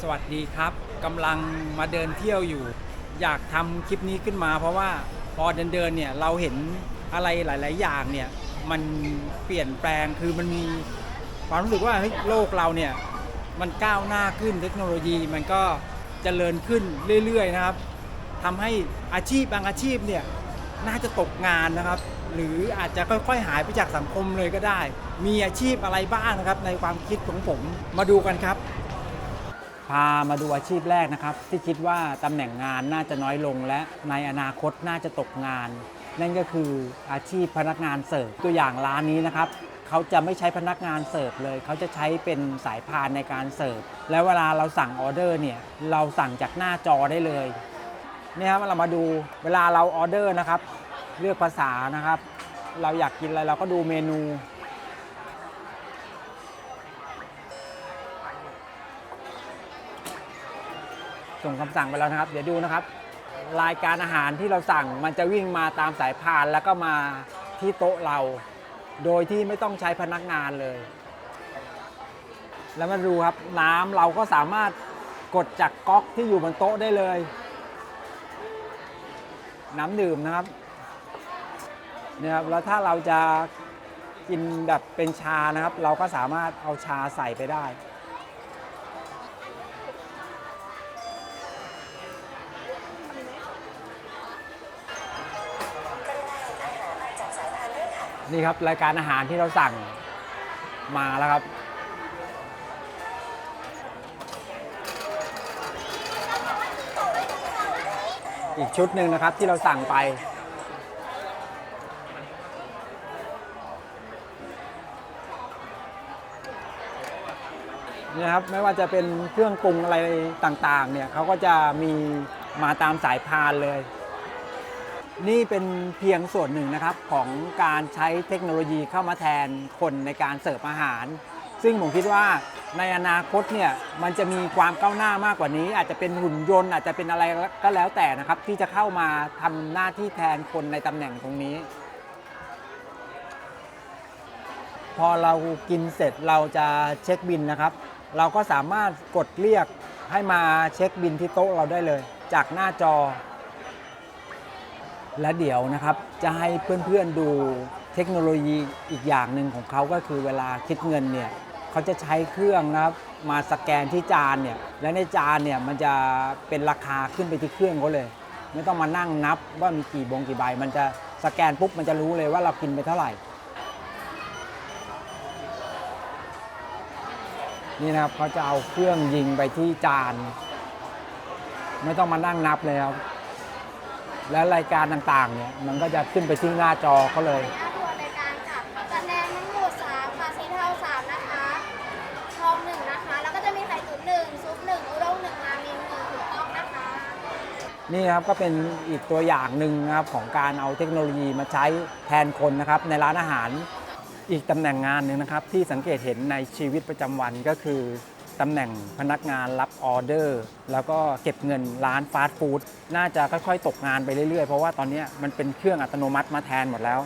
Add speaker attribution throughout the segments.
Speaker 1: สวัสดีครับกำลังมาเดินเที่ยวอยู่ อยากทำคลิปนี้ขึ้นมา เพราะว่าพอเดินเดินเนี่ยเราเห็นอะไรหลาย ๆ อย่างเนี่ยมันเปลี่ยนแปลงคือมันมีความรู้สึกว่าเฮ้ยโลกเราเนี่ยมันก้าวหน้าขึ้นเทคโนโลยีมันก็เจริญขึ้นเรื่อย ๆ นะครับทำให้อาชีพบางอาชีพเนี่ยน่าจะตกงานนะครับ หรืออาจจะค่อย ๆ หายไปจากสังคมเลยก็ได้ มีอาชีพอะไรบ้างนะครับ ในความคิดของผมมาดูกันครับ พามาดูอาชีพแรกนะครับ ที่คิดว่าตำแหน่งงานน่าจะน้อยลง และในอนาคตน่าจะตกงาน นั่นก็คืออาชีพพนักงานเสิร์ฟตัวอย่างร้านนี้นะครับเขาจะไม่ใช้พนักงานเสิร์ฟเลย เขาจะใช้เป็นสายพานในการเสิร์ฟ แล้วเวลาเราสั่งออเดอร์เนี่ย เราสั่งจากหน้าจอได้เลยเนี่ยครับเรามาดูเวลาเราออเดอร์นะครับ เลือกภาษานะครับ เราอยากกินอะไรเราก็ดูเมนู ส่งคำสั่งไปแล้วนะครับ เดี๋ยวดูนะครับ รายการอาหารที่เราสั่งมันจะวิ่งมาตามสายพานแล้วก็มาที่โต๊ะเรา โดยที่ไม่ต้องใช้พนักงานเลย แล้วมาดูครับน้ำเราก็สามารถกดจากก๊อกที่อยู่บนโต๊ะได้เลย น้ำดื่มนะครับเนี่ยครับแล้วถ้าเราจะกินแบบเป็นชานะครับ เราก็สามารถเอาชาใส่ไปได้ นี่ครับรายการอาหารที่เราสั่งมาแล้วครับ อีกชุดหนึ่งนะครับที่เราสั่งไปนี่ครับไม่ว่าจะเป็นเครื่องปรุงอะไรต่างๆ เนี่ยเขาก็จะมีมาตามสายพานเลย นี่เป็นเพียงส่วนหนึ่งนะครับของการใช้เทคโนโลยีเข้ามาแทนคนในการเสิร์ฟอาหาร ซึ่งผมคิดว่าในอนาคตเนี่ยมันจะมีความก้าวหน้ามากกว่านี้ อาจจะเป็นหุ่นยนต์ อาจจะเป็นอะไรก็แล้วแต่นะครับ ที่จะเข้ามาทำหน้าที่แทนคนในตำแหน่งตรงนี้ พอเรากินเสร็จเราจะเช็คบินนะครับ เราก็สามารถกดเรียกให้มาเช็คบินที่โต๊ะเราได้เลย จากหน้าจอ และเดี๋ยวนะครับจะให้เพื่อนๆดูเทคโนโลยีอีกอย่างหนึ่งของเขาก็คือเวลาคิดเงินเนี่ยเขาจะใช้เครื่องนะครับมาสแกนที่จานเนี่ยและในจานเนี่ยมันจะเป็นราคาขึ้นไปที่เครื่องเขาเลย ไม่ต้องมานั่งนับว่ามีกี่บงกี่ใบ มันจะสแกนปุ๊บมันจะรู้เลยว่าเรากินไปเท่าไหร่ นี่นะครับเขาจะเอาเครื่องยิงไปที่จาน ไม่ต้องมานั่งนับเลยครับ และรายการต่างๆเนี่ยมันก็จะขึ้นไปที่หน้าจอเขาเลย
Speaker 2: หน้าตัวรายการค่ะคะแนนทั้งหมด3ค่ะสีเทา3นะคะทองหนึ่งนะคะ แล้วก็จะมีไข่ตุ๋นหนึ่งซุปหนึ่งอุด้งหนึ่งราเมงหนึ่งถูกต้องนะคะ
Speaker 1: นี่ครับก็เป็นอีกตัวอย่างหนึ่งนะครับของการเอาเทคโนโลยีมาใช้แทนคนนะครับในร้านอาหารอีกตำแหน่งงานหนึ่งนะครับที่สังเกตเห็นในชีวิตประจำวันก็คือ ตำแหน่งพนักงานรับออเดอร์ แล้วก็เก็บเงินร้านฟาสต์ฟู้ดน่าจะค่อยๆ ตกงานไปเรื่อยๆ เพราะว่าตอนนี้มันเป็นเครื่องอัตโนมัติมาแทนหมดแล้ว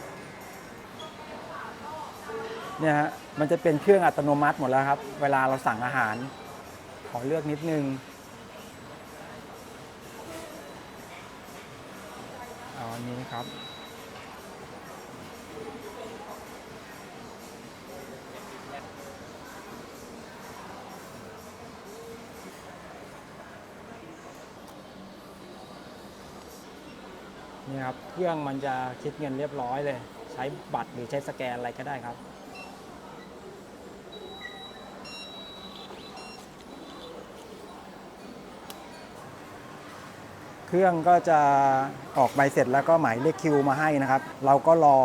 Speaker 1: เนี่ยฮะมันจะเป็นเครื่องอัตโนมัติหมดแล้วครับ เวลาเราสั่งอาหาร ขอเลือกนิดนึงเอาอันนี้ครับ นี่ครับเครื่องมันจะคิดเงินเรียบร้อยเลย ใช้บัตรหรือใช้สแกนอะไรก็ได้ครับ เครื่องก็จะออกใบเสร็จแล้วก็หมายเลขคิวมาให้นะครับ เราก็รอ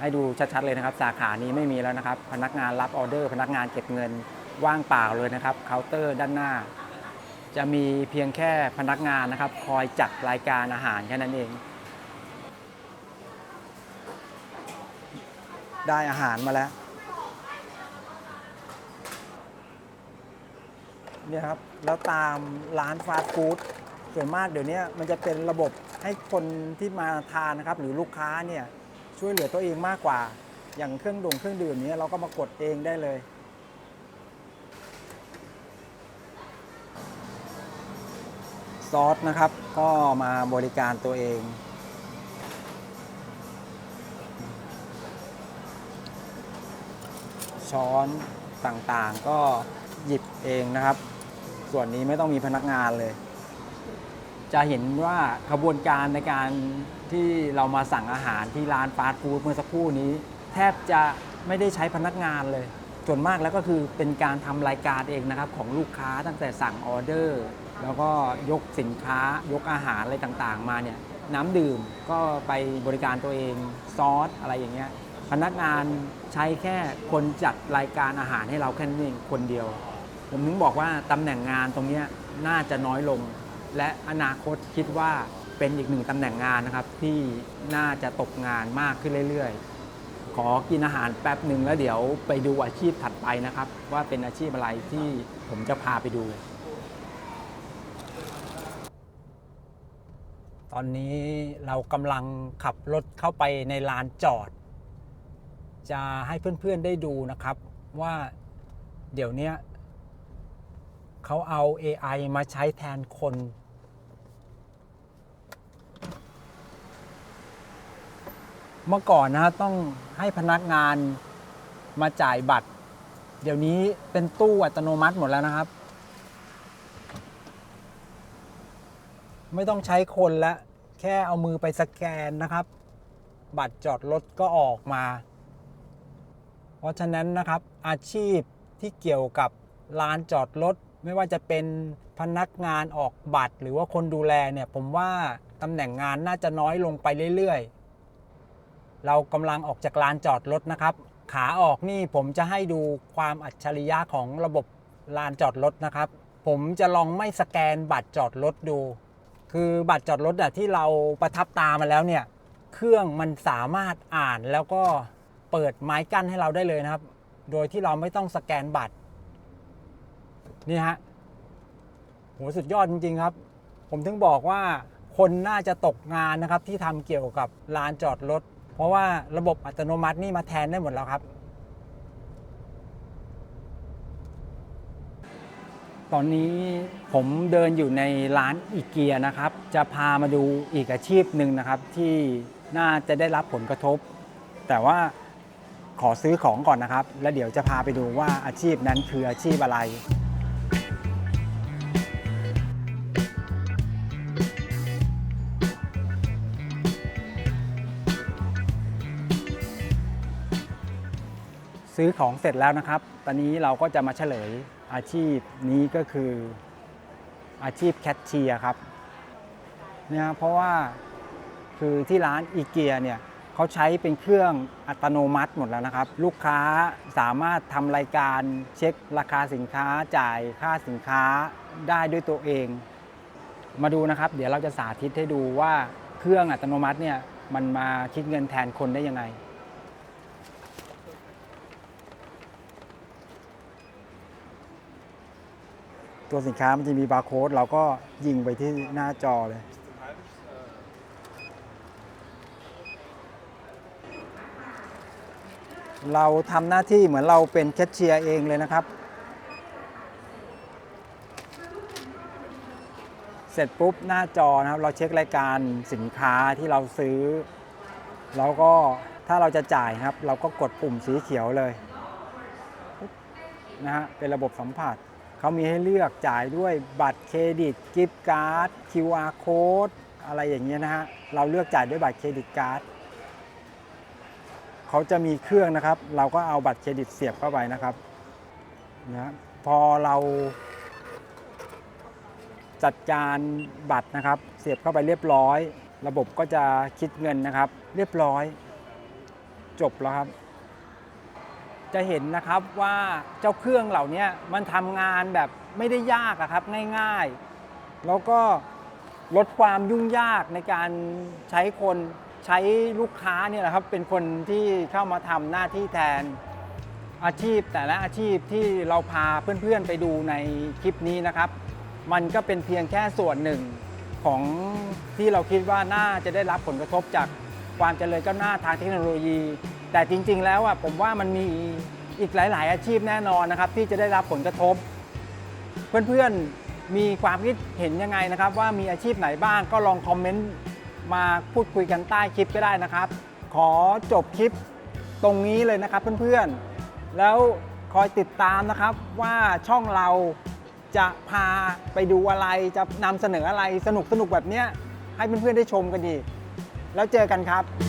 Speaker 1: ให้ดูชัดๆเลยนะครับ สาขานี้ไม่มีแล้วนะครับ พนักงานรับออเดอร์ พนักงานเก็บเงินว่างเปล่าเลยนะครับเคาน์เตอร์ด้านหน้า จะมีเพียงแค่พนักงานนะครับ คอยจัดรายการอาหารแค่นั้นเอง ได้อาหารมาแล้วเนี่ยครับแล้วตามร้านฟาสต์ฟู้ดส่วนมากเดี๋ยวนี้มันจะเป็นระบบให้คนที่มาทานนะครับ หรือลูกค้าเนี่ยช่วยเหลือตัวเองมากกว่า อย่างเครื่องดื่มเครื่องดื่มนี้เราก็มากดเองได้เลย ซอสนะครับ ก็มาบริการตัวเอง ช้อนต่างๆก็หยิบเองนะครับ ส่วนนี้ไม่ต้องมีพนักงานเลย จะเห็นว่าขบวนการในการที่เรามาสั่งอาหารที่ร้านฟาสต์ฟู้ดเมื่อสักครู่นี้ แทบจะไม่ได้ใช้พนักงานเลย ส่วนมากแล้วก็คือเป็นการทำรายการเองนะครับ ของลูกค้าตั้งแต่สั่งออเดอร์ แล้วก็ยกสินค้ายกอาหารอะไรต่างๆ มาเนี่ยน้ำดื่มก็ไปบริการตัวเองซอสอะไรอย่างเงี้ยพนักงานใช้แค่คนจัดรายการอาหารให้เราแค่นั้นเองคนเดียว ผมถึงบอกว่าตำแหน่งงานตรงนี้น่าจะน้อยลง และอนาคตคิดว่าเป็นอีกหนึ่งตำแหน่งงานนะครับ ที่น่าจะตกงานมากขึ้นเรื่อยๆ ขอกินอาหารแป๊บหนึ่งแล้วเดี๋ยวไปดูอาชีพถัดไปนะครับ ว่าเป็นอาชีพอะไรที่ผมจะพาไปดู อนนี้เรากำลังขับรถเข้าไปในลานจอด จะให้เพื่อนๆได้ดูนะครับว่าเดี๋ยวนี้เขาเอา AI มาใช้แทนคน เมื่อก่อนนะต้องให้พนักงานมาจ่ายบัตร เดี๋ยวนี้เป็นตู้อัตโนมัติหมดแล้วนะครับ ไม่ต้องใช้คนแล้ว แค่เอามือไปสแกนนะครับ บัตรจอดรถก็ออกมา เพราะฉะนั้นนะครับอาชีพที่เกี่ยวกับลานจอดรถไม่ว่าจะเป็นพนักงานออกบัตร หรือว่าคนดูแลเนี่ยผมว่าตำแหน่งงานน่าจะน้อยลงไปเรื่อยๆ เรากำลังออกจากลานจอดรถนะครับ ขาออกนี่ผมจะให้ดูความอัจฉริยะของระบบลานจอดรถนะครับ ผมจะลองไม่สแกนบัตรจอดรถดู คือบัตรจอดรถอะที่เราประทับตามาแล้วเนี่ย เครื่องมันสามารถอ่านแล้วก็เปิดไม้กั้นให้เราได้เลยนะครับ โดยที่เราไม่ต้องสแกนบัตร นี่ฮะโหสุดยอดจริง ๆ ครับ ผมถึงบอกว่าคนน่าจะตกงานนะครับที่ทำเกี่ยวกับลานจอดรถ เพราะว่าระบบอัตโนมัตินี่มาแทนได้หมดแล้วครับ ตอนนี้ผมเดินอยู่ในร้านอีเกียนะครับ จะพามาดูอีกอาชีพหนึ่งนะครับ ที่น่าจะได้รับผลกระทบ แต่ว่าขอซื้อของก่อนนะครับ แล้วเดี๋ยวจะพาไปดูว่าอาชีพนั้นคืออาชีพอะไร ซื้อของเสร็จแล้วนะครับ ตอนนี้เราก็จะมาเฉลย อาชีพนี้ก็คืออาชีพแคชเชียร์ครับเนี่ยเพราะว่าคือที่ร้านอีเกียเนี่ยเขาใช้เป็นเครื่องอัตโนมัติหมดแล้วนะครับ ลูกค้าสามารถทำรายการเช็คราคาสินค้าจ่ายค่าสินค้าได้ด้วยตัวเอง มาดูนะครับ เดี๋ยวเราจะสาธิตให้ดูว่าเครื่องอัตโนมัติเนี่ยมันมาคิดเงินแทนคนได้ยังไง ตัวสินค้ามันจะมีบาร์โค้ดเราก็ยิงไปที่หน้าจอเลย เราทำหน้าที่เหมือนเราเป็นแคชเชียร์เองเลยนะครับ เสร็จปุ๊บหน้าจอนะครับ เราเช็ครายการสินค้าที่เราซื้อ แล้วก็ถ้าเราจะจ่ายครับ เราก็กดปุ่มสีเขียวเลยนะฮะเป็นระบบสัมผัส เขามีให้เลือกจ่ายด้วยบัตรเครดิตกิฟต์การ์ด QR code อะไรอย่างเงี้ยนะฮะ เราเลือกจ่ายด้วยบัตรเครดิตการ์ดเขาจะมีเครื่องนะครับ เราก็เอาบัตรเครดิตเสียบเข้าไปนะครับนะพอเราจัดการบัตรนะครับ เสียบเข้าไปเรียบร้อย ระบบก็จะคิดเงินนะครับ เรียบร้อย จบแล้วครับ จะเห็นนะครับว่าเจ้าเครื่องเหล่านี้มันทำงานแบบไม่ได้ยากครับง่ายๆ แล้วก็ลดความยุ่งยากในการใช้คนใช้ลูกค้าเนี่ยแหละครับเป็นคนที่เข้ามาทำหน้าที่แทนอาชีพ แต่ละอาชีพที่เราพาเพื่อนๆไปดูในคลิปนี้นะครับ มันก็เป็นเพียงแค่ส่วนหนึ่งของที่เราคิดว่าน่าจะได้รับผลกระทบจากความเจริญก้าวหน้าทางเทคโนโลยี แต่จริง ๆ แล้วอะผมว่ามันมีอีกหลาย ๆ อาชีพแน่นอนนะครับ ที่จะได้รับผลกระทบ เพื่อนๆมีความคิดเห็นยังไงนะครับ ว่ามีอาชีพไหนบ้างก็ลองคอมเมนต์มาพูดคุยกันใต้คลิปก็ได้นะครับ ขอจบคลิปตรงนี้เลยนะครับเพื่อนๆ แล้วคอยติดตามนะครับว่าช่องเราจะพาไปดูอะไรจะนำเสนออะไรสนุกๆแบบเนี้ยให้เพื่อนๆได้ชมกันดี แล้วเจอกันครับ